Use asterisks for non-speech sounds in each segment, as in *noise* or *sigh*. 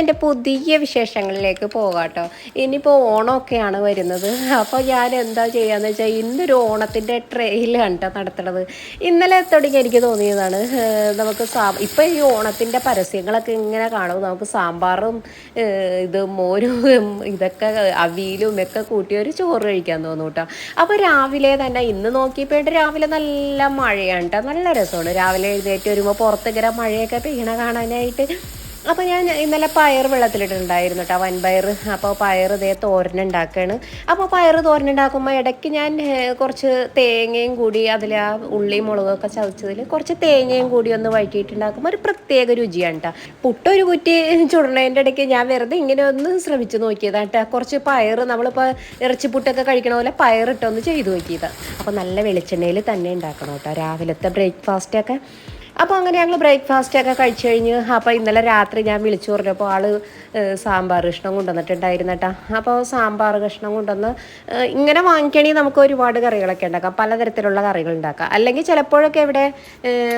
എന്റെ പുതിയ വിശേഷങ്ങളിലേക്ക് പോകാട്ടോ ഇനിയിപ്പോൾ ഓണമൊക്കെയാണ് വരുന്നത്. അപ്പോൾ ഞാൻ എന്താ ചെയ്യാന്ന് വെച്ചാൽ ഇന്നൊരു ഓണത്തിന്റെ ട്രെയിലാണ് കേട്ടോ നടത്തണത് ഇന്നലെ തുടങ്ങി എനിക്ക് തോന്നിയതാണ് നമുക്ക് സാ ഇപ്പോൾ ഈ ഓണത്തിന്റെ പരസ്യങ്ങളൊക്കെ ഇങ്ങനെ കാണും നമുക്ക് സാമ്പാറും ഇത് മോരും ഇതൊക്കെ അവിയിലും ഒക്കെ കൂട്ടി ഒരു ചോറ് കഴിക്കാൻ തോന്നും കേട്ടോ. അപ്പോൾ രാവിലെ തന്നെ ഇന്ന് നോക്കിയപ്പോൾ രാവിലെ നല്ല മഴയാണ് കേട്ടോ. നല്ല രസമാണ്. രാവിലെ എഴുന്നേറ്റ് വരുമ്പോൾ പുറത്തിങ്ങനെ മഴയൊക്കെ പെയ്യണ കാണാനായിട്ട് അപ്പോൾ ഞാൻ ഇന്നലെ പയർ വെള്ളത്തിലിട്ടുണ്ടായിരുന്നു കേട്ടോ വൻപയർ. അപ്പോൾ പയർ ഇതേ തോരനുണ്ടാക്കുകയാണ് അപ്പോൾ പയർ തോരനുണ്ടാക്കുമ്പോൾ ഇടയ്ക്ക് ഞാൻ കുറച്ച് തേങ്ങയും കൂടി അതിൽ ആ ഉള്ളിയും മുളകൊക്കെ ചതച്ചതിൽ കുറച്ച് തേങ്ങയും കൂടി ഒന്ന് വഴറ്റിയിട്ടുണ്ടാക്കുമ്പോൾ ഒരു പ്രത്യേക രുചിയാണ് കേട്ടോ പുട്ടൊരു കുറ്റി ചുടണേന്റെ ഇടയ്ക്ക് ഞാൻ വെറുതെ ഇങ്ങനെ ഒന്ന് ശ്രമിച്ചു നോക്കിയതാണ് കേട്ടോ കുറച്ച് പയർ നമ്മളിപ്പോൾ ഇറച്ചിപ്പുട്ടൊക്കെ കഴിക്കണ പോലെ പയറിട്ടൊന്ന് ചെയ്തു നോക്കിയതാണ് അപ്പോൾ നല്ല വെളിച്ചെണ്ണയിൽ തന്നെ ഉണ്ടാക്കണം കേട്ടോ രാവിലത്തെ ബ്രേക്ക്ഫാസ്റ്റൊക്കെ അപ്പോൾ അങ്ങനെ ഞങ്ങൾ ബ്രേക്ക്ഫാസ്റ്റ് ഒക്കെ കഴിച്ചു കഴിഞ്ഞ് അപ്പോൾ ഇന്നലെ രാത്രി ഞാൻ വിളിച്ചു പറഞ്ഞപ്പോൾ ആൾ സാമ്പാർ കഷ്ണം കൊണ്ടുവന്നിട്ടുണ്ടായിരുന്നു കേട്ടോ അപ്പോൾ സാമ്പാർ കഷ്ണം കൊണ്ടുവന്ന് ഇങ്ങനെ വാങ്ങിക്കണമെങ്കിൽ നമുക്ക് ഒരുപാട് കറികളൊക്കെ ഉണ്ടാക്കാം. പലതരത്തിലുള്ള കറികൾ ഉണ്ടാക്കാം. അല്ലെങ്കിൽ ചിലപ്പോഴൊക്കെ ഇവിടെ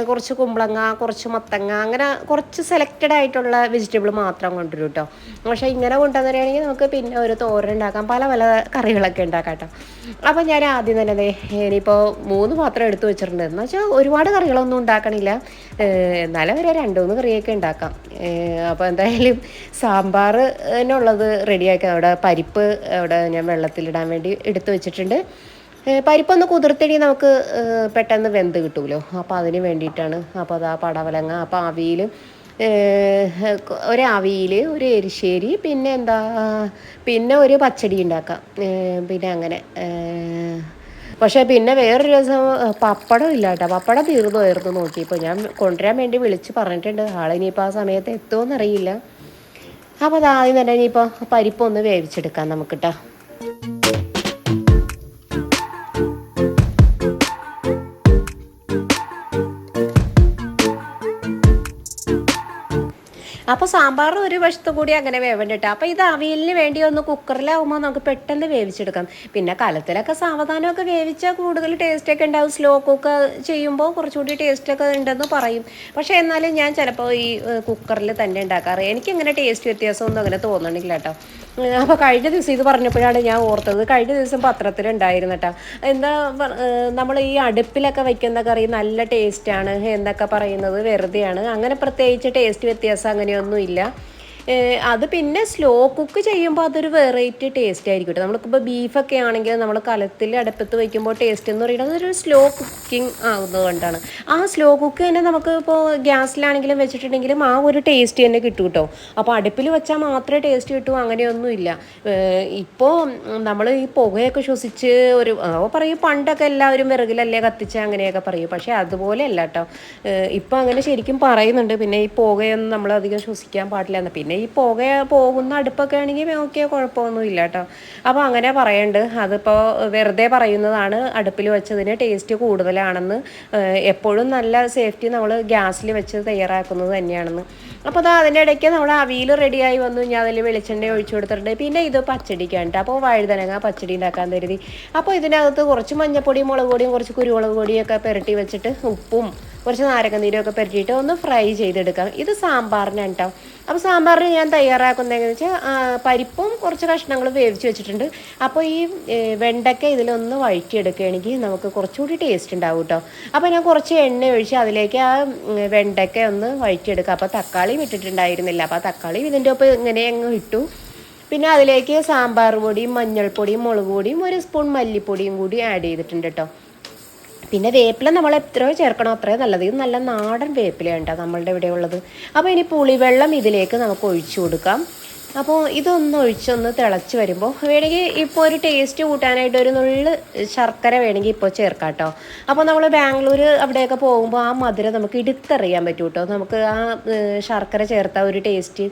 കുറച്ച് കുമ്പളങ്ങ കുറച്ച് മത്തങ്ങ അങ്ങനെ കുറച്ച് സെലക്റ്റഡ് ആയിട്ടുള്ള വെജിറ്റബിൾ മാത്രം കൊണ്ടുവരും കേട്ടോ പക്ഷേ ഇങ്ങനെ കൊണ്ടുവന്നിട്ടാണെങ്കിൽ നമുക്ക് പിന്നെ ഒരു തോരൻ ഉണ്ടാക്കാം. പല പല കറികളൊക്കെ ഉണ്ടാക്കാം കേട്ടോ അപ്പോൾ ഞാൻ ആദ്യം തന്നെ ഇനിയിപ്പോൾ മൂന്ന് പാത്രം എടുത്തു വെച്ചിട്ടുണ്ട്. എന്ന് വെച്ചാൽ ഒരുപാട് കറികളൊന്നും ഉണ്ടാക്കണില്ല. എന്നാലും ഒരു രണ്ട് മൂന്ന് കറിയൊക്കെ ഉണ്ടാക്കാം. അപ്പോൾ എന്തായാലും സാമ്പാർ ഉള്ളത് റെഡിയാക്കി അവിടെ പരിപ്പ് അവിടെ ഞാൻ വെള്ളത്തിലിടാൻ വേണ്ടി എടുത്തു വെച്ചിട്ടുണ്ട്. പരിപ്പൊന്ന് കുതിർത്തിടി നമുക്ക് പെട്ടെന്ന് വെന്ത് കിട്ടുമല്ലോ അപ്പോൾ അതിന് വേണ്ടിയിട്ടാണ്. അപ്പോൾ അതാ പടവലങ്ങ അപ്പോൾ ആവിയിൽ ഒരു അവിയൽ ഒരു എരിശ്ശേരി പിന്നെ എന്താ പിന്നെ ഒരു പച്ചടി ഉണ്ടാക്കാം. പിന്നെ അങ്ങനെ പക്ഷേ പിന്നെ വേറൊരു ദിവസം പപ്പടം ഇല്ല കേട്ടോ പപ്പടം തീർന്നു നോക്കിയപ്പോൾ ഞാൻ കൊണ്ടുവരാൻ വേണ്ടി വിളിച്ച് പറഞ്ഞിട്ടുണ്ട്. ആളിനിപ്പോൾ ആ സമയത്ത് എത്തുമോയെന്നറിയില്ല അപ്പോൾ അതാദ്യം തന്നെ ഇനിയിപ്പോൾ പരിപ്പൊന്ന് വേവിച്ചെടുക്കാം നമുക്ക് കേട്ടോ അപ്പോൾ സാമ്പാർ ഒരു വശത്ത് കൂടി അങ്ങനെ വേവണ്ടിട്ട്. അപ്പോൾ ഇത് അവിയലിന് വേണ്ടി ഒന്ന് കുക്കറിലാവുമ്പോൾ നമുക്ക് പെട്ടെന്ന് വേവിച്ചെടുക്കാം. പിന്നെ കലത്തിലൊക്കെ സാവധാനമൊക്കെ വേവിച്ചാൽ കൂടുതൽ ടേസ്റ്റൊക്കെ ഉണ്ടാവും. സ്ലോ കുക്ക് ചെയ്യുമ്പോൾ കുറച്ചുകൂടി ടേസ്റ്റൊക്കെ ഉണ്ടെന്ന് പറയും. പക്ഷേ എന്നാലും ഞാൻ ചിലപ്പോൾ ഈ കുക്കറിൽ തന്നെ ഉണ്ടാക്കാറ്. എനിക്കങ്ങനെ ടേസ്റ്റ് വ്യത്യാസമൊന്നും അങ്ങനെ തോന്നണില്ല കേട്ടോ. അപ്പോൾ കഴിഞ്ഞ ദിവസം ഇത് പറഞ്ഞപ്പോഴാണ് ഞാൻ ഓർത്തത്. കഴിഞ്ഞ ദിവസം പത്രത്തിലുണ്ടായിരുന്നു എന്താ നമ്മൾ ഈ അടുപ്പിലൊക്കെ വയ്ക്കുന്ന കറി നല്ല ടേസ്റ്റാണ് എന്നൊക്കെ പറയുന്നത് വെറുതെയാണ്. അങ്ങനെ പ്രത്യേകിച്ച് ടേസ്റ്റ് വ്യത്യാസം അങ്ങനെയൊന്നുമില്ല. അത് പിന്നെ സ്ലോ കുക്ക് ചെയ്യുമ്പോൾ അതൊരു വെറൈറ്റി ടേസ്റ്റ് ആയിരിക്കും കേട്ടോ നമ്മൾക്കിപ്പോൾ ബീഫൊക്കെ ആണെങ്കിൽ നമ്മൾ കലത്തിൽ അടുപ്പത്ത് വയ്ക്കുമ്പോൾ ടേസ്റ്റ് എന്ന് പറയുന്നത് ഒരു സ്ലോ കുക്കിംഗ് ആകുന്നതുകൊണ്ടാണ് ആ സ്ലോ കുക്ക് തന്നെ നമുക്ക് ഇപ്പോൾ ഗ്യാസിലാണെങ്കിലും വെച്ചിട്ടുണ്ടെങ്കിലും ആ ഒരു ടേസ്റ്റ് തന്നെ കിട്ടും കേട്ടോ അപ്പോൾ അടുപ്പിൽ വെച്ചാൽ മാത്രമേ ടേസ്റ്റ് കിട്ടൂ അങ്ങനെയൊന്നുമില്ല. ഇപ്പോൾ നമ്മൾ ഈ പുകയൊക്കെ ശ്വസിച്ച് ഒരു പറയും പണ്ടൊക്കെ എല്ലാവരും വിറകിലല്ലേ കത്തിച്ച് അങ്ങനെയൊക്കെ പറയും. പക്ഷേ അതുപോലെ അല്ല കേട്ടോ ഇപ്പോൾ അങ്ങനെ ശരിക്കും പറയുന്നുണ്ട്. പിന്നെ ഈ പുകയൊന്നും നമ്മൾ അധികം ശ്വസിക്കാൻ പാടില്ല എന്ന്. പിന്നെ ഈ പുക പോകുന്ന അടുപ്പൊക്കെ ആണെങ്കിൽ ഓക്കെ കുഴപ്പമൊന്നും ഇല്ല കേട്ടോ അപ്പോൾ അങ്ങനെ പറയുന്നുണ്ട് അതിപ്പോൾ വെറുതെ പറയുന്നതാണ് അടുപ്പിൽ വെച്ചതിന് ടേസ്റ്റ് കൂടുതലാണെന്ന്. എപ്പോഴും നല്ല സേഫ്റ്റി നമ്മൾ ഗ്യാസിൽ വെച്ച് തയ്യാറാക്കുന്നത് തന്നെയാണെന്ന്. അപ്പോൾ അത് അതിന്റെ ഇടയ്ക്ക് നമ്മൾ അവിയിൽ റെഡിയായി വന്നു. ഞാൻ അതിൽ വെളിച്ചെണ്ണ ഒഴിച്ചു കൊടുത്തിട്ടുണ്ട്. പിന്നെ ഇത് പച്ചടിക്കാണ് കേട്ടോ അപ്പോൾ വഴുതനങ്ങ പച്ചടി ഉണ്ടാക്കാൻ കരുതി. അപ്പോൾ ഇതിനകത്ത് കുറച്ച് മഞ്ഞപ്പൊടിയും മുളക് പൊടിയും കുറച്ച് കുരുമുളക് പൊടിയൊക്കെ പുരട്ടി വെച്ചിട്ട് ഉപ്പും കുറച്ച് നാരങ്ങനീരൊക്കെ നീരൊക്കെ പുരട്ടിയിട്ട് ഒന്ന് ഫ്രൈ ചെയ്തെടുക്കാം. ഇത് സാമ്പാറിനാണ് കേട്ടോ അപ്പോൾ സാമ്പാറിന് ഞാൻ തയ്യാറാക്കുന്നത് എങ്ങനെയാണെന്ന് വെച്ചാൽ പരിപ്പും കുറച്ച് കഷ്ണങ്ങൾ വേവിച്ച് വെച്ചിട്ടുണ്ട്. അപ്പോൾ ഈ വെണ്ടയ്ക്ക ഇതിലൊന്ന് വഴറ്റിയെടുക്കുകയാണെങ്കിൽ നമുക്ക് കുറച്ചുകൂടി ടേസ്റ്റ് ഉണ്ടാവും കേട്ടോ അപ്പോൾ ഞാൻ കുറച്ച് എണ്ണ ഒഴിച്ച് അതിലേക്ക് ആ വെണ്ടയ്ക്ക ഒന്ന് വഴറ്റിയെടുക്കുക അപ്പോൾ തക്കാളിയും ഇട്ടിട്ടുണ്ടായിരുന്നില്ല. അപ്പോൾ ആ തക്കാളിയും ഇതിന്റെ ഒപ്പം ഇങ്ങനെ അങ്ങ് ഇട്ടു. പിന്നെ അതിലേക്ക് സാമ്പാർ പൊടിയും മഞ്ഞൾപ്പൊടിയും മുളക് പൊടിയും ഒരു സ്പൂൺ മല്ലിപ്പൊടിയും കൂടി ആഡ് ചെയ്തിട്ടുണ്ട് കേട്ടോ പിന്നെ വേപ്പില നമ്മൾ എത്രയോ ചേർക്കണോ അത്രയോ നല്ലത്. ഇത് നല്ല നാടൻ വേപ്പിലയാണ് കേട്ടോ നമ്മളുടെ ഇവിടെ ഉള്ളത്. അപ്പോൾ ഇനി പുളിവെള്ളം ഇതിലേക്ക് നമുക്ക് ഒഴിച്ചു കൊടുക്കാം. അപ്പോൾ ഇതൊന്ന് ഒഴിച്ചൊന്ന് തിളച്ച് വരുമ്പോൾ വേണമെങ്കിൽ ഇപ്പോൾ ഒരു ടേസ്റ്റ് കൂട്ടാനായിട്ട് ഒരു നുള്ള് ശർക്കര വേണമെങ്കിൽ ഇപ്പോൾ ചേർക്കാം കേട്ടോ. അപ്പോൾ നമ്മൾ ബാംഗ്ലൂർ അവിടെയൊക്കെ പോകുമ്പോൾ ആ മധുരം നമുക്ക് ഇടുത്തറിയാൻ പറ്റും കേട്ടോ. നമുക്ക് ആ ശർക്കര ചേർത്ത ഒരു ടേസ്റ്റ്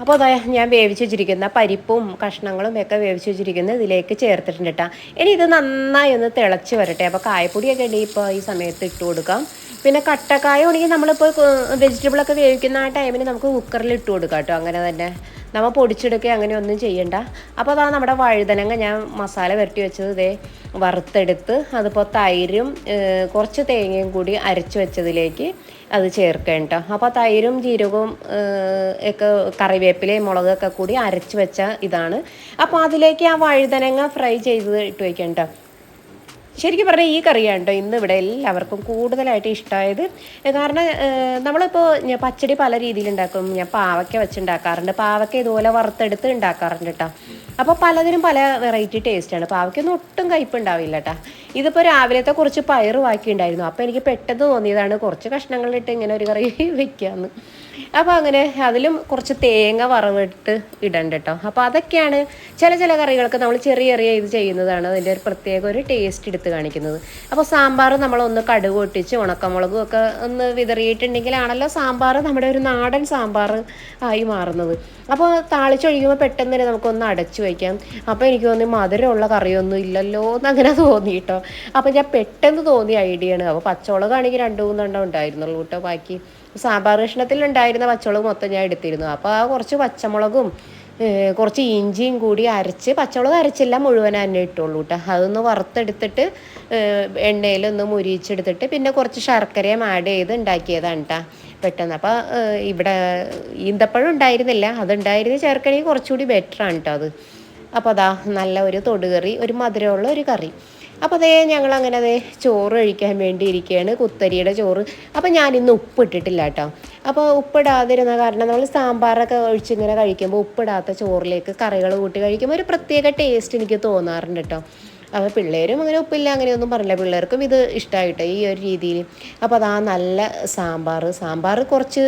അപ്പോൾ അതാ ഞാൻ വേവിച്ച് വെച്ചിരിക്കുന്ന പരിപ്പും കഷ്ണങ്ങളും ഒക്കെ വേവിച്ച് വെച്ചിരിക്കുന്നത് ഇതിലേക്ക് ചേർത്തിട്ടുണ്ട് കേട്ടോ. ഇനി ഇത് നന്നായി ഒന്ന് തിളച്ച് വരട്ടെ. അപ്പോൾ കായപ്പൊടിയൊക്കെ ഉണ്ടെങ്കിൽ ഇപ്പോൾ ഈ സമയത്ത് ഇട്ട് കൊടുക്കാം. പിന്നെ കട്ടക്കായ ഉണ്ടെങ്കിൽ നമ്മളിപ്പോൾ വെജിറ്റബിളൊക്കെ വേവിക്കുന്ന ആ ടൈമിന് നമുക്ക് കുക്കറിൽ ഇട്ട് കൊടുക്കാം കേട്ടോ. അങ്ങനെ തന്നെ. നമ്മൾ പൊടിച്ചെടുക്കുക അങ്ങനെ ഒന്നും ചെയ്യണ്ട. അപ്പോൾ അതാ നമ്മുടെ വഴുതനങ്ങ ഞാൻ മസാല പുരട്ടി വെച്ചത് ഇതേ വറുത്തെടുത്ത് അതിപ്പോൾ തൈരും കുറച്ച് തേങ്ങയും കൂടി അരച്ച് വെച്ചതിലേക്ക് അത് ചേർക്കണം കേട്ടോ അപ്പോൾ തൈരും ജീരകവും ഒക്കെ കറിവേപ്പിലയും മുളകൊക്കെ കൂടി അരച്ച് വെച്ച ഇതാണ്. അപ്പോൾ അതിലേക്ക് ആ വഴുതനങ്ങ ഫ്രൈ ചെയ്ത് ഇട്ട് വയ്ക്കണം കേട്ടോ ശരിക്കും പറഞ്ഞാൽ ഈ കറിയാണ് കേട്ടോ ഇന്ന് ഇവിടെ എല്ലാവർക്കും കൂടുതലായിട്ട് ഇഷ്ടമായത് കാരണം നമ്മളിപ്പോൾ ഞാൻ പച്ചടി പല രീതിയിൽ ഉണ്ടാക്കും. ഞാൻ പാവയ്ക്ക വെച്ചുണ്ടാക്കാറുണ്ട് പാവയ്ക്ക ഇതുപോലെ വറുത്തെടുത്ത് ഉണ്ടാക്കാറുണ്ട് കേട്ടോ അപ്പോൾ പലതിനും പല വെറൈറ്റി ടേസ്റ്റാണ് പാവയ്ക്കൊന്നും ഒട്ടും കയ്പ് ഉണ്ടാവില്ല കേട്ടോ ഇതിപ്പോൾ രാവിലത്തെ കുറച്ച് പയറ് ബാക്കിയുണ്ടായിരുന്നു അപ്പോൾ എനിക്ക് പെട്ടെന്ന് തോന്നിയതാണ് കുറച്ച് കഷ്ണങ്ങളിലിട്ട് ഇങ്ങനെ ഒരു കറി *laughs* വെക്കാമെന്ന് അപ്പോൾ അങ്ങനെ അതിലും കുറച്ച് തേങ്ങ വറവിട്ട് ഇടണ്ട കേട്ടോ അപ്പോൾ അതൊക്കെയാണ് ചില ചില കറികൾക്ക് നമ്മൾ ചെറിയ ചെറിയ ഇത് ചെയ്യുന്നതാണ് അതിന്റെ ഒരു പ്രത്യേക ഒരു ടേസ്റ്റ് എടുത്ത് കാണിക്കുന്നത്. അപ്പോൾ സാമ്പാർ നമ്മളൊന്ന് കടുക് പൊട്ടിച്ച് ഉണക്കമുളകും ഒക്കെ ഒന്ന് വിതറിയിട്ടുണ്ടെങ്കിലാണല്ലോ സാമ്പാർ നമ്മുടെ ഒരു നാടൻ സാമ്പാർ ആയി മാറുന്നത്. അപ്പോൾ താളിച്ചൊഴിക്കുമ്പോൾ പെട്ടെന്ന് തന്നെ നമുക്കൊന്ന് അടച്ചു വയ്ക്കാം. അപ്പോൾ എനിക്ക് തോന്നി മധുരമുള്ള കറിയൊന്നും ഇല്ലല്ലോ എന്നങ്ങനെ തോന്നി കേട്ടോ അപ്പോൾ ഞാൻ പെട്ടെന്ന് തോന്നിയ ഐഡിയ ആണ്. അപ്പോൾ പച്ചമുളകാണെങ്കിൽ രണ്ട് മൂന്നെണ്ണം ഉണ്ടായിരുന്നുള്ളൂ കേട്ടോ ബാക്കി. സാമ്പാർ കഷ്ണത്തിൽ ഉണ്ടായിരുന്ന പച്ചമുളക് മൊത്തം ഞാൻ എടുത്തിരുന്നു. അപ്പോൾ ആ കുറച്ച് പച്ചമുളകും കുറച്ച് ഇഞ്ചിയും കൂടി അരച്ച് പച്ചമുളക് അരച്ചില്ല മുഴുവൻ തന്നെ ഇട്ടുള്ളൂ കേട്ടോ അതൊന്ന് വറുത്തെടുത്തിട്ട് എണ്ണയിലൊന്ന് മുരിച്ചെടുത്തിട്ട് പിന്നെ കുറച്ച് ശർക്കരയും ആഡ് ചെയ്ത് ഉണ്ടാക്കിയതാണ് കേട്ടോ പെട്ടെന്ന്. അപ്പോൾ ഇവിടെ ഈന്തപ്പഴം ഉണ്ടായിരുന്നില്ല. അതുണ്ടായിരുന്ന ചേർക്കണമെങ്കിൽ കുറച്ചുകൂടി ബെറ്ററാണ് കേട്ടോ അത്. അപ്പോൾ അതാ നല്ല ഒരു തൊടുകറി ഒരു മധുരമുള്ള ഒരു കറി. അപ്പോൾ അതേ ഞങ്ങൾ അങ്ങനെ അതേ ചോറ് കഴിക്കാൻ വേണ്ടി ഇരിക്കുകയാണ് കുത്തരിയുടെ ചോറ്. അപ്പോൾ ഞാനിന്ന് ഉപ്പിട്ടിട്ടില്ല കേട്ടോ അപ്പോൾ ഉപ്പിടാതിരുന്ന കാരണം നമ്മൾ സാമ്പാറൊക്കെ ഒഴിച്ചിങ്ങനെ കഴിക്കുമ്പോൾ ഉപ്പിടാത്ത ചോറിലേക്ക് കറികൾ കൂട്ടി കഴിക്കുമ്പോൾ ഒരു പ്രത്യേക ടേസ്റ്റ് എനിക്ക് തോന്നാറുണ്ട് കേട്ടോ അപ്പോൾ പിള്ളേരും അങ്ങനെ ഉപ്പില്ല അങ്ങനെയൊന്നും പറഞ്ഞില്ല. പിള്ളേർക്കും ഇത് ഇഷ്ടമായിട്ട് ഈ ഒരു രീതിയിൽ. അപ്പോൾ അതാ നല്ല സാമ്പാർ സാമ്പാർ കുറച്ച്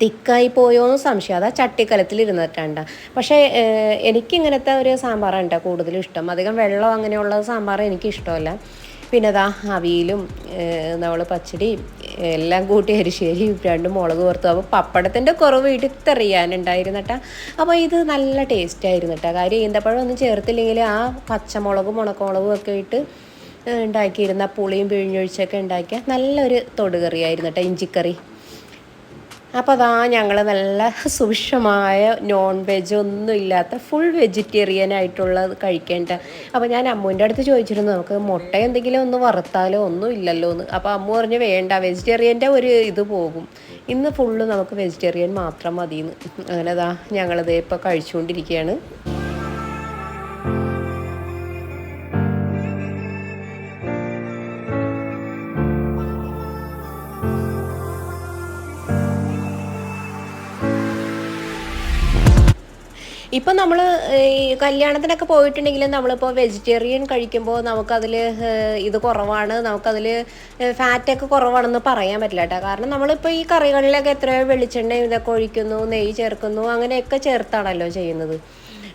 തിക്കായി പോയോ എന്ന് സംശയം. അതാ ചട്ടിക്കലത്തിൽ ഇരുന്നിട്ടുണ്ട് പക്ഷേ എനിക്കിങ്ങനത്തെ ഒരു സാമ്പാറാണ് കേട്ടോ കൂടുതലും ഇഷ്ടം. അധികം വെള്ളം അങ്ങനെയുള്ള സാമ്പാർ എനിക്ക് ഇഷ്ടമല്ല പിന്നെ അതാ അവിയിലും നമ്മൾ പച്ചടി എല്ലാം കൂട്ടി അരിശ്ശേരി രണ്ട് മുളക് വറുത്തു. അപ്പോൾ പപ്പടത്തിന്റെ കുറവ് ഇടുത്തെറിയാനുണ്ടായിരുന്നു കേട്ടോ അപ്പോൾ ഇത് നല്ല ടേസ്റ്റ് ആയിരുന്നു കേട്ടോ കാര്യം ഈന്തപ്പഴം ഒന്നും ചേർത്തില്ലെങ്കിൽ ആ പച്ചമുളകും ഉണക്കമുളകും ഒക്കെ ഇട്ട് ഉണ്ടാക്കിയിരുന്ന പുളിയും പിഴിഞ്ഞൊഴിച്ചൊക്കെ ഉണ്ടാക്കിയ നല്ലൊരു തൊടുകറിയായിരുന്നു കേട്ടോ ഇഞ്ചിക്കറി. അപ്പോൾ അതാ ഞങ്ങൾ നല്ല സുഭിക്ഷമായ നോൺ വെജ് ഒന്നും ഇല്ലാത്ത ഫുൾ വെജിറ്റേറിയൻ ആയിട്ടുള്ളത് കഴിക്കേണ്ട. അപ്പോൾ ഞാൻ അമ്മുവിന്റെ അടുത്ത് ചോദിച്ചിരുന്നു നമുക്ക് മുട്ട എന്തെങ്കിലും ഒന്ന് വറുത്താലോ? ഒന്നും ഇല്ലല്ലോ എന്ന്. അപ്പോൾ അമ്മു പറഞ്ഞു വേണ്ട വെജിറ്റേറിയന്റെ ഒരു ഇത് പോകും. ഇന്ന് ഫുള്ള് നമുക്ക് വെജിറ്റേറിയൻ മാത്രം മതിയെന്ന് അങ്ങനെ അതാ ഞങ്ങളിത് ഇപ്പോൾ കഴിച്ചുകൊണ്ടിരിക്കുകയാണ് നമ്മൾ ഈ കല്യാണത്തിനൊക്കെ പോയിട്ടുണ്ടെങ്കിലും നമ്മളിപ്പോൾ വെജിറ്റേറിയൻ കഴിക്കുമ്പോൾ നമുക്കതിൽ ഇത് കുറവാണ്. നമുക്കതിൽ ഫാറ്റൊക്കെ കുറവാണെന്ന് പറയാൻ പറ്റില്ല കേട്ടോ കാരണം നമ്മളിപ്പോൾ ഈ കറികളിലൊക്കെ എത്രയോ വെളിച്ചെണ്ണ ഇതൊക്കെ ഒഴിക്കുന്നു നെയ്യ് ചേർക്കുന്നു അങ്ങനെയൊക്കെ ചേർത്താണല്ലോ ചെയ്യുന്നത്.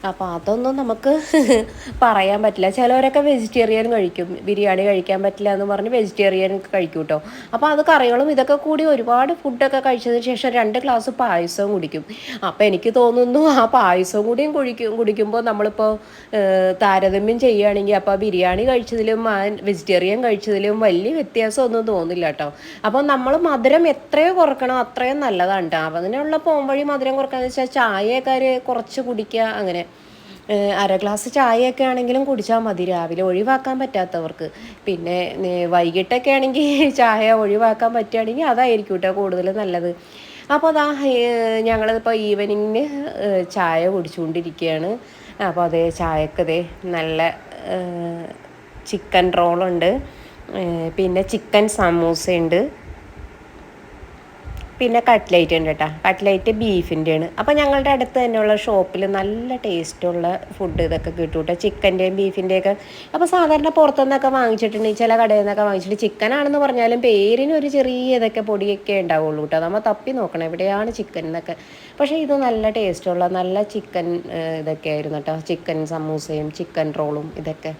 അപ്പോൾ അതൊന്നും നമുക്ക് *laughs* പറയാൻ പറ്റില്ല. ചിലവരൊക്കെ വെജിറ്റേറിയൻ കഴിക്കും. ബിരിയാണി കഴിക്കാൻ പറ്റില്ല എന്ന് പറഞ്ഞ് വെജിറ്റേറിയൻ കഴിക്കും കേട്ടോ അപ്പോൾ അത് കറികളും ഇതൊക്കെ കൂടി ഒരുപാട് ഫുഡൊക്കെ കഴിച്ചതിന് ശേഷം രണ്ട് ഗ്ലാസ് പായസവും കുടിക്കും. അപ്പോൾ എനിക്ക് തോന്നുന്നു ആ പായസവും കൂടിയും കുടിക്കും കുടിക്കുമ്പോൾ നമ്മളിപ്പോൾ താരതമ്യം ചെയ്യുകയാണെങ്കിൽ അപ്പോൾ ബിരിയാണി കഴിച്ചതിലും വെജിറ്റേറിയൻ കഴിച്ചതിലും വലിയ വ്യത്യാസമൊന്നും തോന്നില്ല കേട്ടോ അപ്പോൾ നമ്മൾ മധുരം എത്രയോ കുറക്കണം അത്രയും നല്ലതാണ് കേട്ടോ അപ്പോൾ അതിനുള്ള പോംവഴി മധുരം കുറക്കാന്ന് വെച്ചാൽ ചായയൊക്കെ കുറച്ച് കുടിക്കുക അങ്ങനെ. അര ഗ്ലാസ് ചായയൊക്കെ ആണെങ്കിലും കുടിച്ചാൽ മതി രാവിലെ ഒഴിവാക്കാൻ പറ്റാത്തവർക്ക്. പിന്നെ വൈകിട്ടൊക്കെ ആണെങ്കിൽ *laughs* ചായ ഒഴിവാക്കാൻ പറ്റുകയാണെങ്കിൽ അതായിരിക്കും കേട്ടോ കൂടുതൽ നല്ലത്. അപ്പോൾ അതാ ഞങ്ങളിപ്പോൾ ഈവനിങ്ങിന് ചായ കുടിച്ചുകൊണ്ടിരിക്കുകയാണ്. അപ്പോൾ അതേ ചായക്കതേ നല്ല ചിക്കൻ റോളുണ്ട്. പിന്നെ ചിക്കൻ സമൂസയുണ്ട്. പിന്നെ കട്ട്ലേറ്റ് ഉണ്ട് കേട്ടോ കട്ട്ലേറ്റ് ബീഫിന്റെയാണ് അപ്പോൾ ഞങ്ങളുടെ അടുത്ത് തന്നെയുള്ള ഷോപ്പിൽ നല്ല ടേസ്റ്റുള്ള ഫുഡ് ഇതൊക്കെ കിട്ടും കേട്ടോ ചിക്കന്റെയും ബീഫിന്റെയൊക്കെ അപ്പോൾ സാധാരണ പുറത്തുനിന്നൊക്കെ വാങ്ങിച്ചിട്ടുണ്ടെങ്കിൽ ചില കടയിൽ നിന്നൊക്കെ വാങ്ങിച്ചിട്ട് ചിക്കൻ ആണെന്ന് പറഞ്ഞാലും പേരിന് ഒരു ചെറിയ ഇതൊക്കെ പൊടിയൊക്കെ ഉണ്ടാവുള്ളൂ കേട്ടോ നമ്മൾ തപ്പി നോക്കണം എവിടെയാണ് ചിക്കൻ എന്നൊക്കെ പക്ഷേ ഇത് നല്ല ടേസ്റ്റുള്ള നല്ല ചിക്കൻ ഇതൊക്കെ ആയിരുന്നു കേട്ടോ ചിക്കൻ സമൂസയും ചിക്കൻ റോളും ഇതൊക്കെ.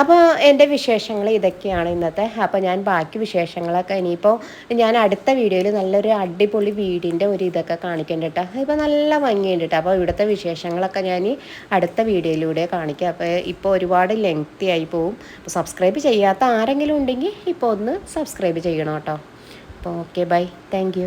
അപ്പോൾ എന്റെ വിശേഷങ്ങൾ ഇതൊക്കെയാണ് ഇന്നത്തെ. അപ്പോൾ ഞാൻ ബാക്കി വിശേഷങ്ങളൊക്കെ ഇനിയിപ്പോൾ ഞാൻ അടുത്ത വീഡിയോയിൽ നല്ലൊരു അടിപൊളി വീടിന്റെ ഒരു ഇതൊക്കെ കാണിക്കണ്ട കേട്ടോ ഇപ്പോൾ നല്ല ഭംഗിയുണ്ട് കേട്ടോ അപ്പോൾ ഇവിടുത്തെ വിശേഷങ്ങളൊക്കെ ഞാൻ അടുത്ത വീഡിയോയിലൂടെ കാണിക്കുക അപ്പോൾ ഇപ്പോൾ ഒരുപാട് ലെങ്തി ആയി പോവും. അപ്പോൾ സബ്സ്ക്രൈബ് ചെയ്യാത്ത ആരെങ്കിലും ഉണ്ടെങ്കിൽ ഇപ്പോൾ ഒന്ന് സബ്സ്ക്രൈബ് ചെയ്യണം കേട്ടോ അപ്പോൾ ഓക്കെ ബൈ താങ്ക്